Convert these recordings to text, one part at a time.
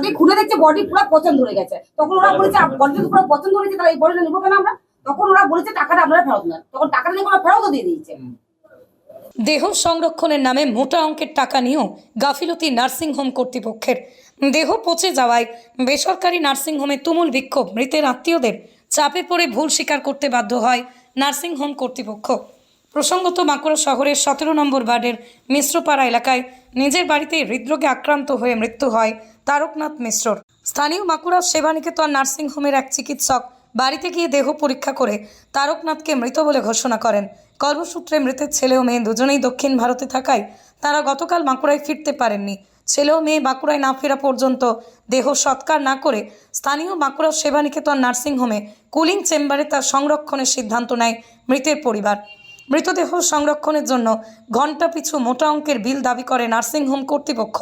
Body খুলে দেখছে body পুরো পচন ধরে গেছে। তখন ওরা বলেছে বডি যদি পুরো পচন ধরেছে তাহলে এই বডিটা নিবো কেন আমরা? তখন ওরা বলেছে টাকাটা আমরা ফেরত নেন তখন টাকাটা নিয়ে ওরা ফেরতও দিয়ে দিয়েছে। দেহ সংরক্ষণের নামে মোটা অঙ্কের টাকা নিয়েও গাফিলতি নার্সিংহোম কর্তৃপক্ষের। দেহ পচে যাওয়ায় বেসরকারি নার্সিংহোমে তুমুল বিক্ষোভ। মৃতের আত্মীয়দের চাপে পড়ে ভুল স্বীকার করতে বাধ্য হয় নার্সিংহোম কর্তৃপক্ষ। প্রসঙ্গত বাঁকুড়া শহরের সতেরো নম্বর ওয়ার্ডের মিশ্রপাড়া এলাকায় নিজের বাড়িতে হৃদরোগে আক্রান্ত হয়ে মৃত্যু হয় তারকনাথ মিশ্রর। স্থানীয় বাঁকুড়া সেবানিকেতন নার্সিংহোমের এক চিকিৎসক বাড়িতে গিয়ে দেহ পরীক্ষা করে তারকনাথকে মৃত বলে ঘোষণা করেন। কর্মসূত্রে মৃতের ছেলে ও মেয়ে দুজনেই দক্ষিণ ভারতে থাকায় তারা গতকাল বাঁকুড়ায় ফিরতে পারেননি। ছেলে ও মেয়ে বাঁকুড়ায় না ফেরা পর্যন্ত দেহ সৎকার না করে স্থানীয় বাঁকুড়া সেবানিকেতন নার্সিংহোমে কুলিং চেম্বারে তার সংরক্ষণের সিদ্ধান্ত নেয় মৃতের পরিবার। মৃতদেহ সংরক্ষণের জন্য ঘণ্টা পিছু মোটা অঙ্কের বিল দাবি করে নার্সিংহোম কর্তৃপক্ষ।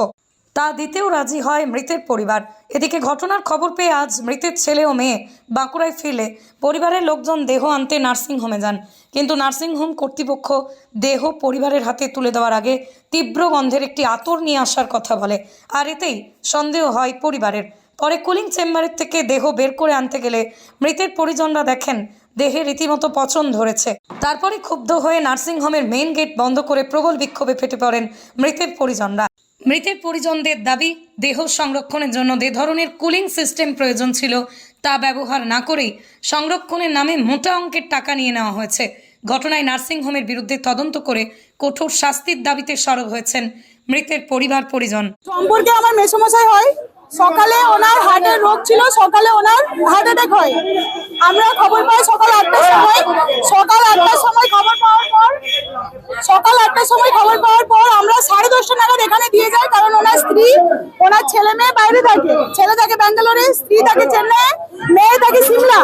তা দিতেও রাজি হয় মৃতের পরিবার। এদিকে ঘটনার খবর পেয়ে আজ মৃতের ছেলে ও মেয়ে বাঁকুড়ায় ফিরলে পরিবারের লোকজন দেহ আনতে নার্সিংহোমে যান। কিন্তু নার্সিংহোম কর্তৃপক্ষ দেহ পরিবারের হাতে তুলে দেওয়ার আগে তীব্র গন্ধের একটি আতর নিয়ে আসার কথা বলে। আর এতেই সন্দেহ হয় পরিবারের। পরে কুলিং চেম্বারের থেকে দেহ বের করে আনতে গেলে মৃতের পরিজনরা দেখেন দেহে রীতিমতো পচন ধরেছে। তারপরে ক্ষুব্ধ হয়ে নার্সিংহোমের মেইন গেট বন্ধ করে প্রবল বিক্ষোভে ফেটে পড়েন মৃতের পরিজনরা। মৃতের পরিজনদের দাবি, দেহ সংরক্ষণের জন্য যে ধরনের কুলিং সিস্টেম প্রয়োজন ছিল তা ব্যবহার না করেই সংরক্ষণের নামে মোটা অঙ্কের টাকা নিয়ে নেওয়া হয়েছে। ঘটনায় নার্সিংহোমের বিরুদ্ধে তদন্ত করে কঠোর শাস্তির দাবিতে সরব হয়েছেন মৃতের পরিবার পরিজন। সম্পর্কে আমার মেসোমশাই হয়? সকালে ওনার হার্টের রোগ ছিল, সকালে ওনার হার্ট অ্যাটাক হয়। আমরা খবর পাই সকাল আটটার সময়। সকাল আটটার সময় খবর পাওয়ার পর, সকাল আটটার সময় খবর পাওয়ার পর আমরা সাড়ে দশটা নাগাদ এখানে দিয়ে যাই, কারণ ওনার স্ত্রী, ওনার ছেলে মেয়ে বাইরে থাকে। ছেলে থাকে ব্যাঙ্গালোরে, স্ত্রী থাকে চেন্নাই, মেয়ে থাকে সিমলা।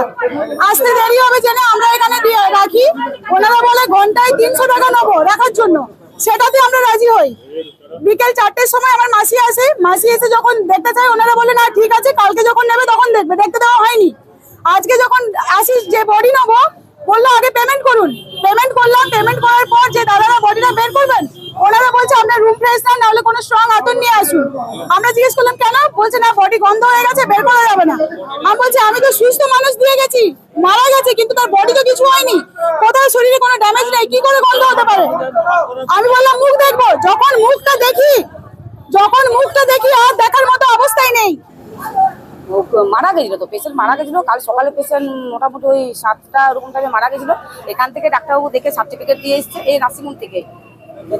আসতে দেরি হবে জেনে আমরা এখানে দিয়ে রাখি। ওনারা বলে, ঘন্টায় তিনশো টাকা নেব রাখার জন্য। সেটাতে আমরা রাজি হই। বিকেল চারটের সময় আমার মাসি আসে। মাসি এসে যখন দেখতে চায়, ওনারা বলে, না, ঠিক আছে, কালকে যখন নেবে তখন দেখবে। দেখতে দেওয়া হয়নি। আজকে যখন আসিস, যে বডি নেব, বলল, আগে পেমেন্ট করুন। পেমেন্ট করলাম পেমেন্ট করার পর যে দাদারা বডিটা বের করবেন, ওনারা বলছে, আপনার রুম ফ্রেশনার নাহলে কোনো স্ট্রং আতর নিয়ে আসুন। আমরা জিজ্ঞেস করলাম, কেন? বলছে, না বডি গন্ধ হয়ে গেছে, বের করা যাবে না। আমি বলছি, আমি তো সুস্থ মানুষ দিয়ে গেছি। মারা গেছে, কিন্তু তার বডি তো কিছু হয়নি। কোথাও শরীরে কোনো ড্যামেজ নেই, কি করে গন্ধ হতে পারে? আমি বললাম, মুখ দেখব। যখন মুখটা দেখি, যখন মুখটা দেখি, আর দেখার মতো অবস্থায় নেই। মারা গেছিল তো পেশেন্ট মারা গেছিল। কাল সকালে পেশেন্ট মোটামুটি ওই সাতটা ওরকম টাইমে মারা গেছিল। এখান থেকে ডাক্তারবাবু দেখে সার্টিফিকেট দিয়ে এসছে, এই নার্সিংহোম থেকে।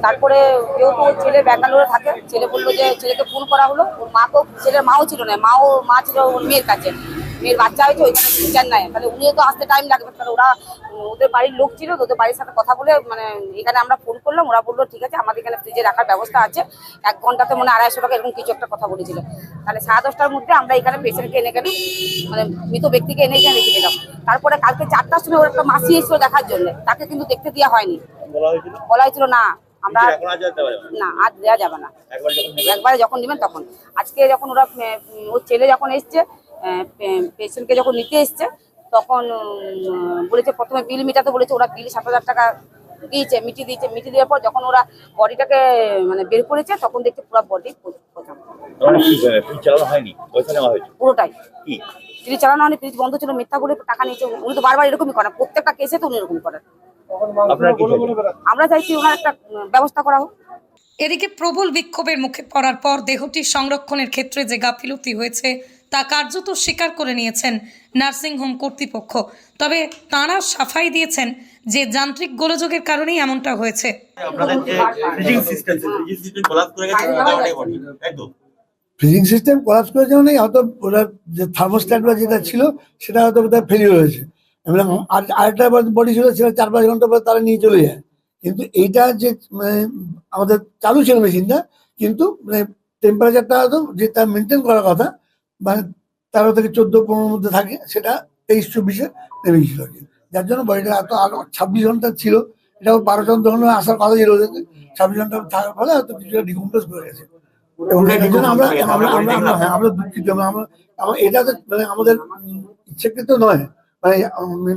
তারপরে কেউ ওর ছেলে ব্যাঙ্গালোরে থাকে। ছেলে বলল যে ছেলেকে ফোন করা হলো। ওর মাকেও, ছেলের মাও ছিল না, মাও, মা ছিল ওর মেয়ের কাছে। মেয়ের বাচ্চা হয়েছে ওইখানে চেন্নাই তাহলে উনিও তো আসতে টাইম লাগবে তাহলে ওরা ওদের বাড়ির লোক ছিল ওদের বাড়ির সাথে কথা বলে মানে এখানে আমরা ফোন করলাম ওরা বলল ঠিক আছে আমাদের এখানে ফ্রিজে রাখার ব্যবস্থা আছে। এক ঘন্টাতে মনে আড়াইশো টাকা এরকম কিছু একটা কথা বলেছিল। তাহলে সাড়ে দশটার মধ্যে আমরা এখানে পেশেন্টকে এনে কেন মানে মৃত ব্যক্তিকে এনে এখানে রেখে দিলাম। তারপরে কালকে চারটার সময় ওর একটা মাসি এসেছিল দেখার জন্য তাকে কিন্তু দেখতে দেওয়া হয়নি। বলা হয়েছিল? না আমরা আজ আর দেওয়া যাবে না। না আজ দেওয়া যাবে না। একবার যখন নেবে। একবারে যখন নেবেন তখন। আজকে যখন ওরা ওর ছেলে যখন এসছে পেশেন্টকে যখন নিতে এসছে তখন বলেছে প্রথমে বিল মিটাতে বলেছে ওরা বিল সাত হাজার টাকা দিয়েছে মিটিয়ে দিয়েছে মিটিয়ে দেওয়ার পর যখন ওরা বডিটাকে মানে বের করেছে তখন দেখছে পুরো বডি পুরোটাই। কি? ফ্রিজ চালানো হয়নি ফ্রিজ বন্ধ ছিল মিথ্যা বলে টাকা নিয়েছে উনি তো বারবার এরকমই করেন প্রত্যেকটা কেসে তো উনি এরকম করেন? আমরা চাইছি ওনার একটা ব্যবস্থা করা হোক। এদিকে প্রবল বিক্ষোভের মুখে পড়ার পর দেহটি সংরক্ষণের ক্ষেত্রে যে গাফিলতি হয়েছে তা কার্যত স্বীকার করে নিয়েছেন নার্সিংহোম কর্তৃপক্ষ। তবে তাঁরা সাফাই দিয়েছেন যে যান্ত্রিক গোলযোগের কারণেই এমনটা হয়েছে। ফ্রিজিং সিস্টেম সিস্টেম করে গেছে তার কারণে বডি একদম ফ্রিজিং সিস্টেম কলাপস করেছে মানে হয়তো ওরা যে থার্মোস্ট্যাট বা যেটা ছিল সেটা হয়তো বোধহয় ফেলিওর হয়েছে। এবং আর আরেকটা বডি ছিল সেটা চার পাঁচ ঘণ্টা পর তারা নিয়ে চলে যায়। কিন্তু এইটা যে মানে আমাদের চালু ছিল মেশিনটা কিন্তু মানে টেম্পারেচারটা হয়তো যেটা মেনটেন করার কথা মানে তেরো থেকে চোদ্দ পনেরোর মধ্যে থাকে সেটা তেইশ চব্বিশে নেমে গেছিল আর কি যার জন্য বডিটা এত আরও ছাব্বিশ ঘণ্টা ছিল এটা বারো চোদ্দ ঘণ্টা আসার কথা ছিল ওদেরকে ছাব্বিশ ঘণ্টা থাকার ফলে হয়তো কিছুটা ডিকম্পোজ করে গেছে। আমরা হ্যাঁ আমরা দুঃখিত। আমরা এটা তো মানে আমাদের ইচ্ছাকৃত নয়। মানে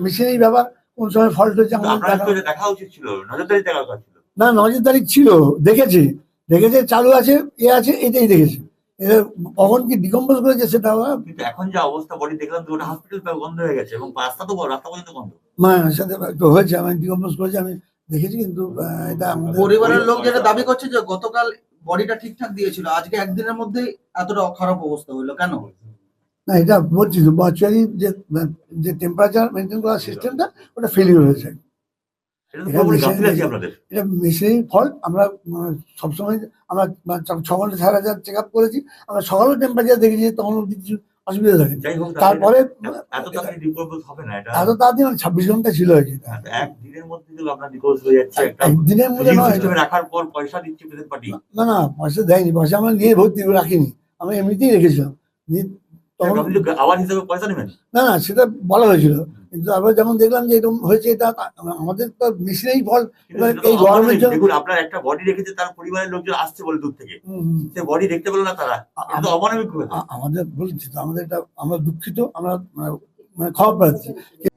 মেশিনের ব্যাপার কোন সময় ফল্ট হচ্ছে আমাদের দেখা- উচিত ছিল। নজরদারি না নজরদারি ছিল দেখেছে। দেখেছে চালু আছে এ আছে এটাই দেখেছে। কখন কি ডিকম্পোজ করেছে সেটা আমরা কিন্তু এখন যে অবস্থা বডি দেখলাম তো ওটা হসপিটাল বন্ধ হয়ে গেছে এবং রাস্তা তো বড়, রাস্তা পর্যন্ত বন্ধ। মায়ের সাথে হয়েছে আমি ডিকম্পোজ করেছি আমি দেখেছি কিন্তু আহ, এটা পরিবারের লোক যেটা দাবি করছে যে গতকাল বডিটা ঠিকঠাক দিয়েছিল আজকে একদিনের মধ্যেই এতটা খারাপ অবস্থা হইল কেন? না এটা বলছি মর্চুয়ারি যে যে টেম্পারেচার মেনটেন করার সিস্টেমটা ওটা ফেলিওর হয়েছে। এটা তো এখানে পুরোপুরি মেশিন গাফিলতি নেই। আপনাদের। এটা মেশিনের ফল্ট আমরা সবসময় আমরা ছ- ছ ঘণ্টা সাড়ে হাজার চেক আপ করেছি আমরা সকালেও টেম্পারেচার দেখেছি তখন কিছু অসুবিধা থাকে তারপরে এত তাড়াতাড়ি মানে ছাব্বিশ ঘণ্টা ছিল আর কি একদিনের মধ্যে একদিনের নয়। রাখার পর পয়সা দিচ্ছে না না পয়সা দেয়নি পয়সা আমরা নিয়ে ভর্তি রাখিনি। আমরা এমনিতেই রেখেছিলাম। নিয়ে তখন আপনি তো আওয়াজ হিসেবে পয়সা নেবেন? না না সেটা বলা হয়েছিল। কিন্তু তারপরে যখন দেখলাম যে এরকম হয়েছে এটা আমাদের তো মেশিনেই ফল। কিন্তু এবার সেটা তো এই গরমের জন্য দেখুন আপনার একটা বডি রেখেছে তার পরিবারের লোকজন আসছে বলে দূর থেকে। সে বডি দেখতে পেল না তারা। এটা অমানবিক আমাদের বলছি তো আমাদের এটা আমরা দুঃখিত আমরা মানে- খবর ক্ষমা